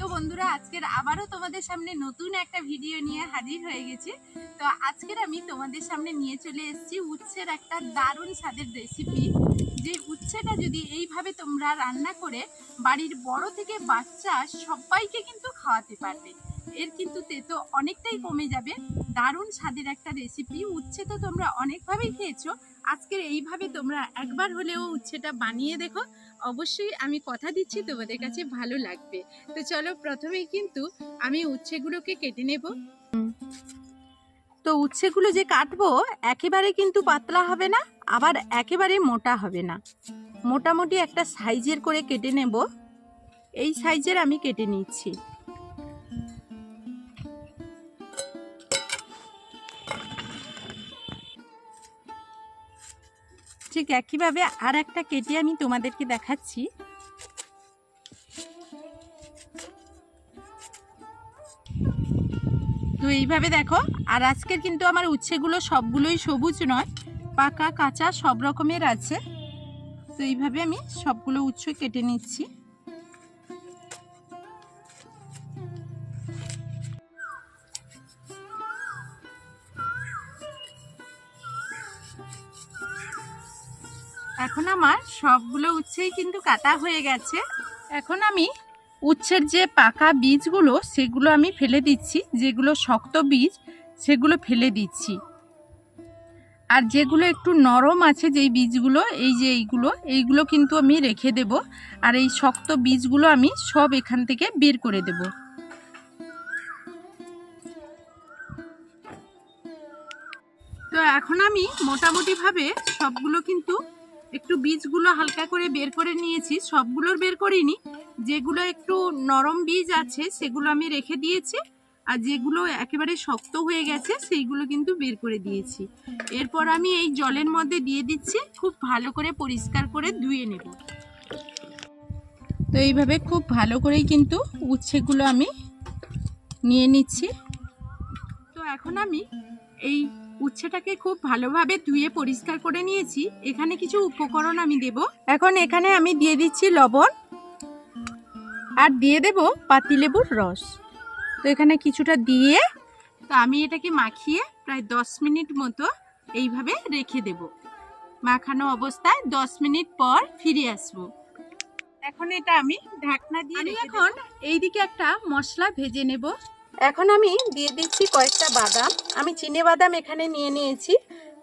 তো বন্ধুরা, আজকের আবারও তোমাদের সামনে নতুন একটা ভিডিও নিয়ে হাজির হয়ে গেছি। তো আজকের আমি তোমাদের সামনে নিয়ে চলে এসেছি উচ্ছের একটা দারুণ স্বাদের রেসিপি যে উচ্ছেটা যদি এইভাবে তোমরা রান্না করে বাড়ির বড় থেকে বাচ্চা সবাইকে কিন্তু খাওয়াতে পারবে। এর কিন্তু তেতো অনেকটাই কমে যাবে। দারুণ স্বাদের একটা রেসিপি উচ্ছে তো তোমরা অনেকভাবেই খেয়েছো। আজকের এইভাবে তোমরা একবার হলেও উচ্ছেটা বানিয়ে দেখো। অবশ্যই আমি কথা দিচ্ছি, তোমাদের কাছে ভালো লাগবে। তো চলো প্রথমেই কিন্তু আমি উচ্ছেগুলোকে কেটে নেব। তো উচ্ছেগুলো যে কাটবো, একেবারে কিন্তু পাতলা হবে না, আবার একেবারে মোটা হবে না। মোটামুটি একটা সাইজের করে কেটে নেব। এই সাইজের আমি কেটে নিচ্ছি। ঠিক একইভাবে আর একটা কেটে আমি তোমাদেরকে দেখাচ্ছি। তো এইভাবে দেখো, আর আজকের কিন্তু আমার উচ্ছেগুলো সবগুলোই সবুজ নয়, পাকা, কাঁচা, সব রকমের আছে। তো এইভাবে আমি সবগুলো উচ্ছ কেটে নিচ্ছি। এখন আমার সবগুলো উচ্ছেই কিন্তু কাটা হয়ে গেছে। এখন আমি উচ্ছের যে পাকা বীজগুলো, সেগুলো আমি ফেলে দিচ্ছি। যেগুলো শক্ত বীজ, সেগুলো ফেলে দিচ্ছি। আর যেগুলো একটু নরম আছে, যেই বীজগুলো, এই যে এইগুলো এইগুলো কিন্তু আমি রেখে দেব। আর এই শক্ত বীজগুলো আমি সব এখান থেকে বের করে দেব। তো এখন আমি মোটামুটিভাবে সবগুলো কিন্তু একটু বীজগুলো হালকা করে বের করে নিয়েছি। সবগুলোর বের করিনি। যেগুলো একটু নরম বীজ আছে, সেগুলো আমি রেখে দিয়েছি। আর যেগুলো একেবারে শক্ত হয়ে গেছে, সেইগুলো কিন্তু বের করে দিয়েছি। এরপর আমি এই জলের মধ্যে দিয়ে দিচ্ছি। খুব ভালো করে পরিষ্কার করে ধুয়ে নেব। তো এইভাবে খুব ভালো করেই কিন্তু উচ্ছেগুলো আমি নিয়ে নিচ্ছি। তো এখন আমি এই উচ্ছেটাকে খুব ভালোভাবে ধুয়ে পরিষ্কার করে নিয়েছি। এখানে কিছু উপকরণ আমি দেব। এখন এখানে আমি দিয়ে দিচ্ছি লবণ আর দিয়ে দেব পাতিলেবুর রস। তো এখানে কিছুটা দিয়ে তো আমি এটাকে মাখিয়ে প্রায় দশ মিনিট মতো এইভাবে রেখে দেব। মাখানো অবস্থায় দশ মিনিট পর ফিরে আসব। এখন এটা আমি ঢাকনা দিয়ে এখন এইদিকে একটা মশলা ভেজে নেব। এখন আমি দিয়ে দিচ্ছি কয়েকটা বাদাম। আমি চিনে বাদাম এখানে নিয়ে নিয়েছি।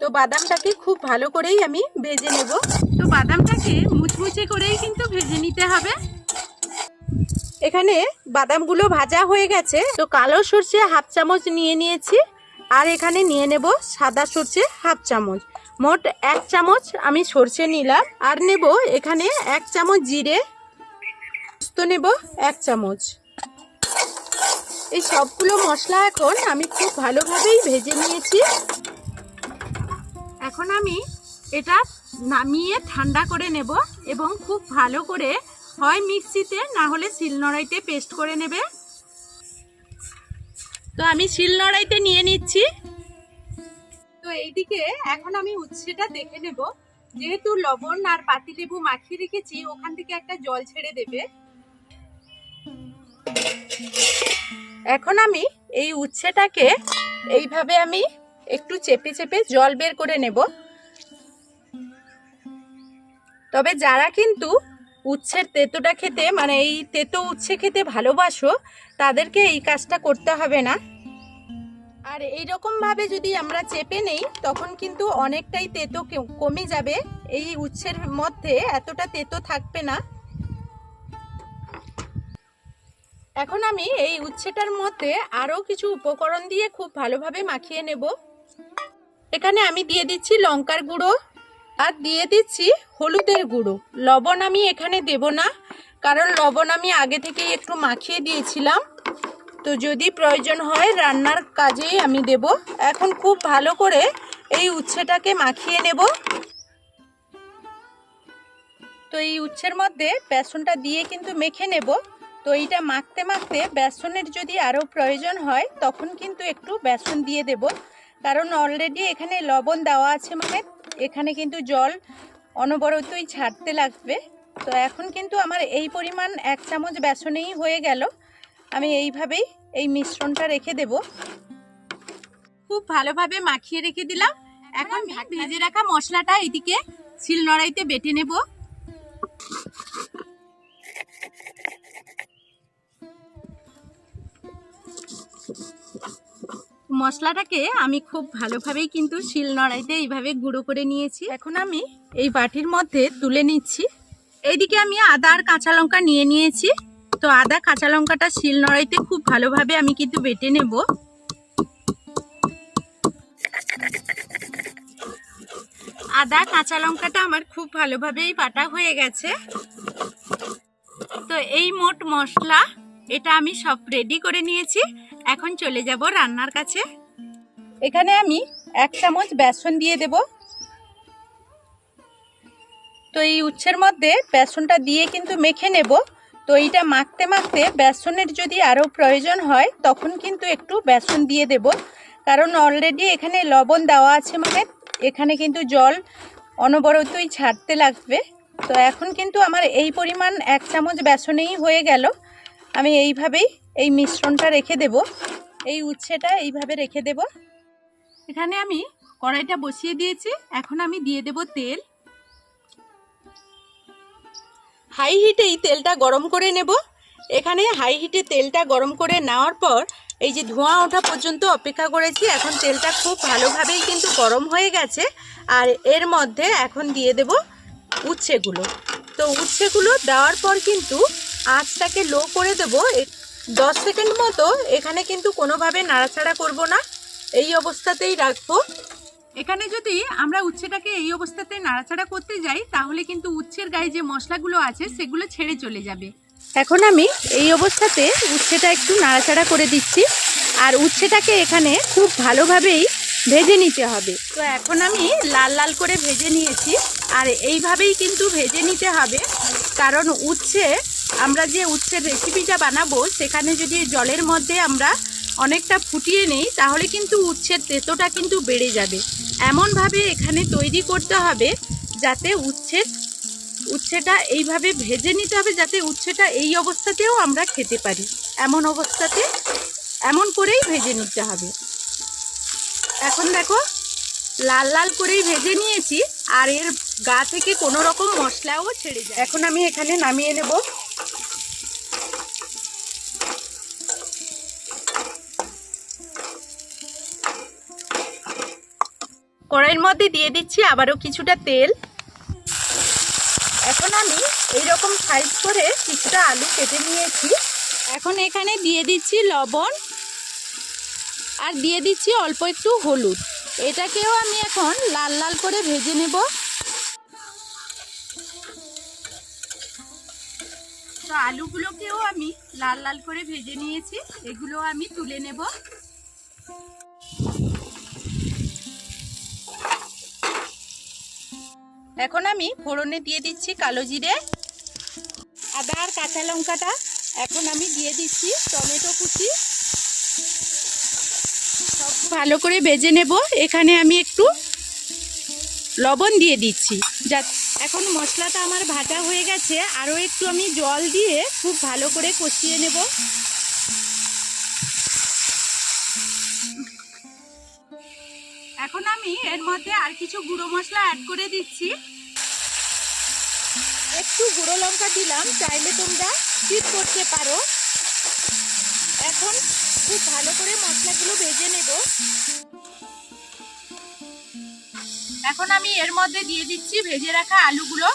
তো বাদামটাকে খুব ভালো করেই আমি ভেজে নেব। তো বাদামটাকে মুচমুচে করেই কিন্তু ভেজে নিতে হবে। এখানে বাদামগুলো ভাজা হয়ে গেছে। তো কালো সর্ষে হাফ চামচ নিয়ে নিয়েছি। আর এখানে নিয়ে নেব সাদা সর্ষে হাফ চামচ। মোট এক চামচ আমি সর্ষে নিলাম। আর নেব এখানে এক চামচ জিরে। পোস্ত নেব এক চামচ। এই সবগুলো মশলা এখন আমি খুব ভালোভাবেই ভেজে নিয়েছি। এখন আমি এটা নামিয়ে ঠান্ডা করে নেব এবং খুব ভালো করে হয় মিক্সিতে, না হলে শিলনোড়াইতে পেস্ট করে নেবে। তো আমি শিলনোড়াইতে নিয়ে নিচ্ছি। তো এইদিকে এখন আমি উচ্ছেটা দেখে নেব। যেহেতু লবণ আর পাতিলেবু মাখিয়ে রেখেছি, ওখান থেকে একটা জল ছেড়ে দেবে। এখন আমি এই উচ্ছেটাকে এইভাবে আমি একটু চেপে চেপে জল বের করে নেব। তবে যারা কিন্তু উচ্ছের তেঁতোটা খেতে মানে এই তেতো উচ্ছে খেতে ভালোবাসো, তাদেরকে এই কাজটা করতে হবে না। আর এই রকম ভাবে যদি আমরা চেপে নেই, তখন কিন্তু অনেকটাই তেতো কমে যাবে। এই উচ্ছের মধ্যে এতটা তেতো থাকবে না। এখন আমি এই উচ্ছেটার মধ্যে আরও কিছু উপকরণ দিয়ে খুব ভালোভাবে মাখিয়ে নেব। এখানে আমি দিয়ে দিচ্ছি লঙ্কার গুঁড়ো আর দিয়ে দিচ্ছি হলুদের গুঁড়ো। লবণ আমি এখানে দেব না, কারণ লবণ আমি আগে থেকেই একটু মাখিয়ে দিয়েছিলাম। তো যদি প্রয়োজন হয় রান্নার কাজেই আমি দেব। এখন খুব ভালো করে এই উচ্ছেটাকে মাখিয়ে নেব। তো এই উচ্ছের মধ্যে বেসনটা দিয়ে কিন্তু মেখে নেব। তো এইটা মাখতে মাখতে বেসনের যদি আরও প্রয়োজন হয়, তখন কিন্তু একটু বেসন দিয়ে দেব। কারণ অলরেডি এখানে লবণ দেওয়া আছে মানে এখানে কিন্তু জল অনবরতই ছাড়তে লাগবে। তো এখন কিন্তু আমার এই পরিমাণ এক চামচ বেসনেই হয়ে গেল। আমি এইভাবেই এই মিশ্রণটা রেখে দেব। খুব ভালোভাবে মাখিয়ে রেখে দিলাম। এখন ভেজে রাখা মশলাটা এদিকে শিলনোড়াইতে বেটে নেব। মশলাটাকে আমি খুব ভালোভাবেই কিন্তু শিল নড়াইতে এইভাবে গুঁড়ো করে নিয়েছি। এখন আমি এই বাটির মধ্যে তুলে নিচ্ছি। এইদিকে আমি আদা আর কাঁচা লঙ্কা নিয়ে নিয়েছি। তো আদা, কাঁচা লঙ্কাটা শিল নড়াইতে খুব ভালোভাবে আমি কিন্তু বেটে নেব। আদা, কাঁচা লঙ্কাটা আমার খুব ভালোভাবেই বাটা হয়ে গেছে। তো এই মোট মশলা, এটা আমি সব রেডি করে নিয়েছি। এখন চলে যাব রান্নার কাছে। এখানে আমি এক চামচ বেসন দিয়ে দেব। তো এই উচ্ছের মধ্যে বেসনটা দিয়ে কিন্তু মেখে নেব। তো এইটা মাখতে মাখতে বেসনের যদি আরও প্রয়োজন হয়, তখন কিন্তু একটু বেসন দিয়ে দেব। কারণ অলরেডি এখানে লবণ দেওয়া আছে মানে এখানে কিন্তু জল অনবরতই ছাড়তে লাগবে। তো এখন কিন্তু আমার এই পরিমাণ এক চামচ বেসনেই হয়ে গেল। আমি এইভাবেই এই মিশ্রণটা রেখে দেব। এই উচ্ছেটা এইভাবে রেখে দেব। এখানে আমি কড়াইটা বসিয়ে দিয়েছি। এখন আমি দিয়ে দেব তেল। হাই হিটেই তেলটা গরম করে নেব। এখানে হাই হিটে তেলটা গরম করে নেওয়ার পর এই যে ধোঁয়া ওঠা পর্যন্ত অপেক্ষা করেছি। এখন তেলটা খুব ভালোভাবেই কিন্তু গরম হয়ে গেছে। আর এর মধ্যে এখন দিয়ে দেব উচ্ছেগুলো। তো উচ্ছেগুলো দেওয়ার পর কিন্তু আঁচটাকে লো করে দেব। দশ সেকেন্ড মতো এখানে কিন্তু কোনোভাবে নাড়াচাড়া করব না। এই অবস্থাতেই রাখব। এখানে যদি আমরা উচ্ছেটাকে এই অবস্থাতে নাড়াচাড়া করতে যাই, তাহলে কিন্তু উচ্ছের গায়ে যে মশলাগুলো আছে, সেগুলো ছেড়ে চলে যাবে। এখন আমি এই অবস্থাতে উচ্ছেটা একটু নাড়াচাড়া করে দিচ্ছি। আর উচ্ছেটাকে এখানে খুব ভালোভাবেই ভেজে নিতে হবে। তো এখন আমি লাল লাল করে ভেজে নিয়েছি। আর এইভাবেই কিন্তু ভেজে নিতে হবে। কারণ উচ্ছে আমরা যে উচ্ছের রেসিপিটা বানাবো, সেখানে যদি জলের মধ্যে আমরা অনেকটা ফুটিয়ে নেই, তাহলে কিন্তু উচ্ছের তেতোটা কিন্তু বেড়ে যাবে। এমনভাবে এখানে তৈরি করতে হবে যাতে উচ্ছের, উচ্ছেটা এইভাবে ভেজে নিতে হবে যাতে উচ্ছেটা এই অবস্থাতেও আমরা খেতে পারি। এমন অবস্থাতে এমন করেই ভেজে নিতে হবে। এখন দেখো, লাল লাল করেই ভেজে নিয়েছি, আর এর গা থেকে কোনো রকম মশলাও ছেড়ে যায় এখন আমি এখানে নামিয়ে নেব। কড়াইয়ের মধ্যে দিয়ে দিচ্ছি আবারও কিছুটা তেল। এখন আমি এই রকম সাইজ করে কিছুটা আলু কেটে নিয়েছি। এখন এখানে দিয়ে দিচ্ছি লবণ আর দিয়ে দিচ্ছি অল্প একটু হলুদ। এটাকেও আমি এখন লাল লাল করে ভেজে নেব। তো আলুগুলোকেও আমি লাল লাল করে ভেজে নিয়েছি। এগুলো আমি তুলে নেব। এখন আমি ফোড়নে দিয়ে দিচ্ছি কালো জিরে, আদা আর কাঁচা লঙ্কাটা। এখন আমি দিয়ে দিচ্ছি টমেটো কুচি। সব ভালো করে ভেজে নেব। এখানে আমি একটু লবণ দিয়ে দিচ্ছি। যা এখন মশলাটা আমার ভাজা হয়ে গেছে। আরও একটু আমি জল দিয়ে খুব ভালো করে কষিয়ে নেব। এখন আমি এর মধ্যে আর কিছু গুঁড়ো মশলা অ্যাড করে দিচ্ছি। একটু গুঁড়ো লঙ্কা দিলাম, চাইলে তোমরা স্কিপ করতে পারো। এখন খুব ভালো করে মশলাগুলো ভেজে নেব। এখন আমি এর মধ্যে দিয়ে দিচ্ছি ভেজে রাখা আলুগুলো।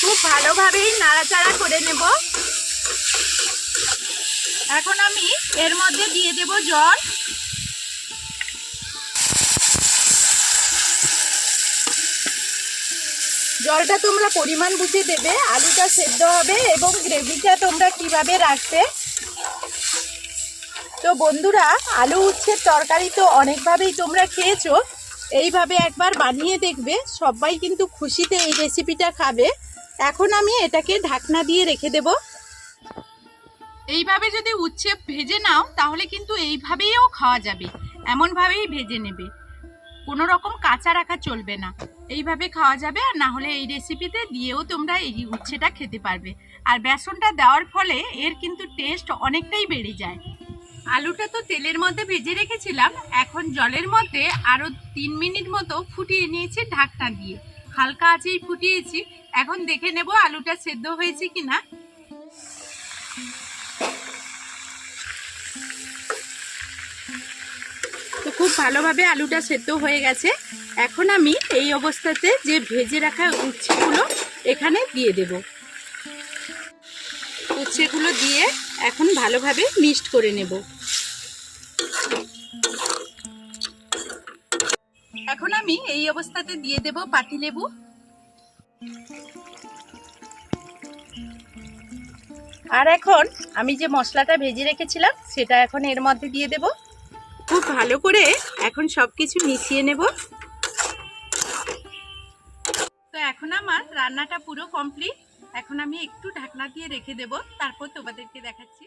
খুব ভালোভাবেই নাড়াচাড়া করে নেব। এখন আমি এর মধ্যে দিয়ে দেব জল। জলটা তোমরা পরিমাণ বুঝে দেবে, আলুটা সেদ্ধ হবে এবং গ্রেভিটা তোমরা কীভাবে রাখবে। তো বন্ধুরা, আলু উচ্ছের তরকারি তো অনেকভাবেই তোমরা খেয়েছো, এইভাবে একবার বানিয়ে দেখবে, সবাই কিন্তু খুশিতে এই রেসিপিটা খাবে। এখন আমি এটাকে ঢাকনা দিয়ে রেখে দেব। এইভাবে যদি উচ্ছে ভেজে নাও, তাহলে কিন্তু এইভাবেইও খাওয়া যাবে, এমনভাবেই ভেজে নেবে। কোনো রকম কাঁচা রাখা চলবে না। এইভাবে খাওয়া যাবে আর না হলে এই রেসিপিতে দিয়েও তোমরা এই উচ্ছেটা খেতে পারবে। আর বেসনটা দেওয়ার ফলে এর কিন্তু টেস্ট অনেকটাই বেড়ে যায়। আলুটা তো তেলের মধ্যে ভেজে রেখেছিলাম, এখন জলের মধ্যে আরও তিন মিনিট মতো ফুটিয়ে নিয়েছি ঢাকনা দিয়ে। হালকা আঁচেই ফুটিয়েছি, এখন দেখে নেব আলুটা সেদ্ধ হয়েছে কিনা। তো খুব ভালোভাবে আলুটা সেদ্ধ হয়ে গেছে। এখন আমি এই অবস্থাতে যে ভেজে রাখা উচ্ছেগুলো এখানে দিয়ে দেব। উচ্ছেগুলো দিয়ে এখন ভালোভাবে মিক্সড করে নেব। এখন আমি এই অবস্থাতে দিয়ে দেব পাতিলেবু আর এখন আমি যে মশলাটা ভেজে রেখেছিলাম, সেটা এখন এর মধ্যে দিয়ে দেব। খুব ভালো করে এখন সব কিছু মিশিয়ে নেব। তো এখন আমার রান্নাটা পুরো কমপ্লিট। এখন আমি একটু ঢাকনা দিয়ে রেখে দেব, তারপর তোমাদেরকে দেখাচ্ছি।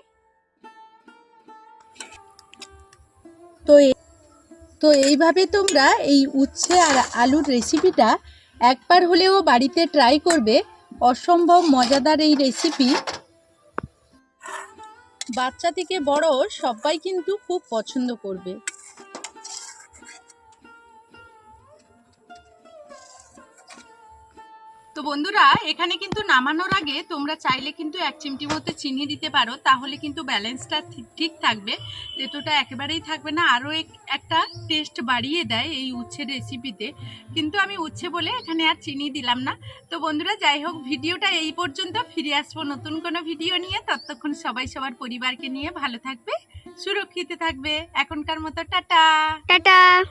তো তো এইভাবে তোমরা এই উচ্ছে আর আলুর রেসিপিটা একবার হলেও বাড়িতে ট্রাই করবে। অসম্ভব মজাদার এই রেসিপি বাচ্চা থেকে বড় সবাই কিন্তু খুব পছন্দ করবে। তো বন্ধুরা, এখানে কিন্তু নামানোর আগে তোমরা চাইলে কিন্তু এক চিমটি মতো চিনি দিতে পারো, তাহলে কিন্তু ব্যালেন্সটা ঠিক- থাকবে। তেতোটা একেবারেই থাকবে না, আরও এক- একটা টেস্ট বাড়িয়ে দেয় এই উচ্ছের রেসিপিতে কিন্তু আমি উচ্ছে বলে এখানে আর চিনি দিলাম না। তো বন্ধুরা, যাই হোক, ভিডিওটা এই পর্যন্ত। ফিরে আসব নতুন কোনো ভিডিও নিয়ে। ততক্ষণ সবাই সবার পরিবারকে নিয়ে ভালো থাকবে, সুরক্ষিত থাকবে। এখনকার মতো টাটা। টাটা।